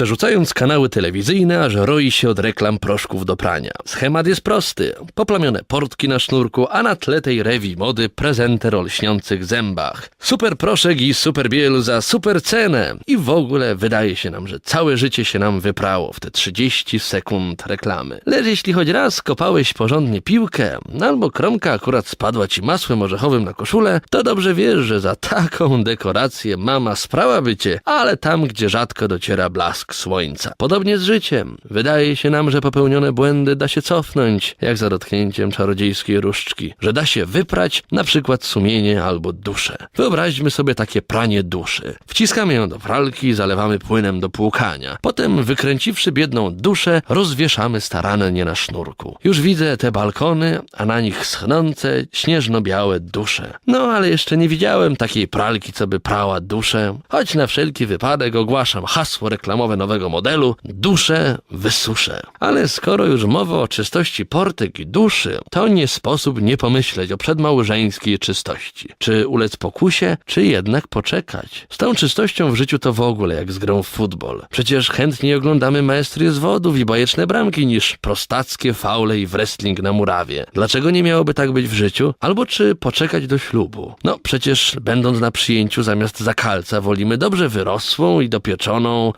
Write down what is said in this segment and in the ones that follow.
przerzucając kanały telewizyjne, aż roi się od reklam proszków do prania. Schemat jest prosty. Poplamione portki na sznurku, a na tle tej rewi mody prezenter o lśniących zębach. Super proszek i super biel za super cenę. I w ogóle wydaje się nam, że całe życie się nam wyprało w te 30 sekund reklamy. Lecz jeśli choć raz kopałeś porządnie piłkę, no albo kromka akurat spadła ci masłem orzechowym na koszulę, to dobrze wiesz, że za taką dekorację mama sprałaby cię, ale tam, gdzie rzadko dociera blask słońca. Podobnie z życiem. Wydaje się nam, że popełnione błędy da się cofnąć, jak za dotknięciem czarodziejskiej różdżki, że da się wyprać na przykład sumienie albo duszę. Wyobraźmy sobie takie pranie duszy. Wciskamy ją do pralki, zalewamy płynem do płukania. Potem, wykręciwszy biedną duszę, rozwieszamy starannie na sznurku. Już widzę te balkony, a na nich schnące, śnieżno-białe dusze. No, ale jeszcze nie widziałem takiej pralki, co by prała duszę. Choć na wszelki wypadek ogłaszam hasło reklamowe nowego modelu duszę wysuszę. Ale skoro już mowa o czystości portek i duszy, to nie sposób nie pomyśleć o przedmałżeńskiej czystości. Czy ulec pokusie, czy jednak poczekać? Z tą czystością w życiu to w ogóle jak z grą w futbol. Przecież chętniej oglądamy maestrię z wodów i bajeczne bramki niż prostackie faule i wrestling na murawie. Dlaczego nie miałoby tak być w życiu? Albo czy poczekać do ślubu? No przecież będąc na przyjęciu zamiast zakalca wolimy dobrze wyrosłą i dopieczoną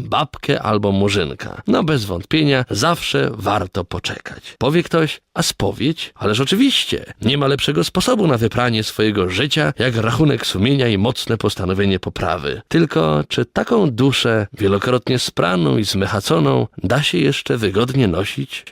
babkę albo murzynka. No bez wątpienia zawsze warto poczekać. Powie ktoś, a spowiedź? Ależ oczywiście, nie ma lepszego sposobu na wypranie swojego życia, jak rachunek sumienia i mocne postanowienie poprawy. Tylko czy taką duszę, wielokrotnie spraną i zmechaconą, da się jeszcze wygodnie nosić?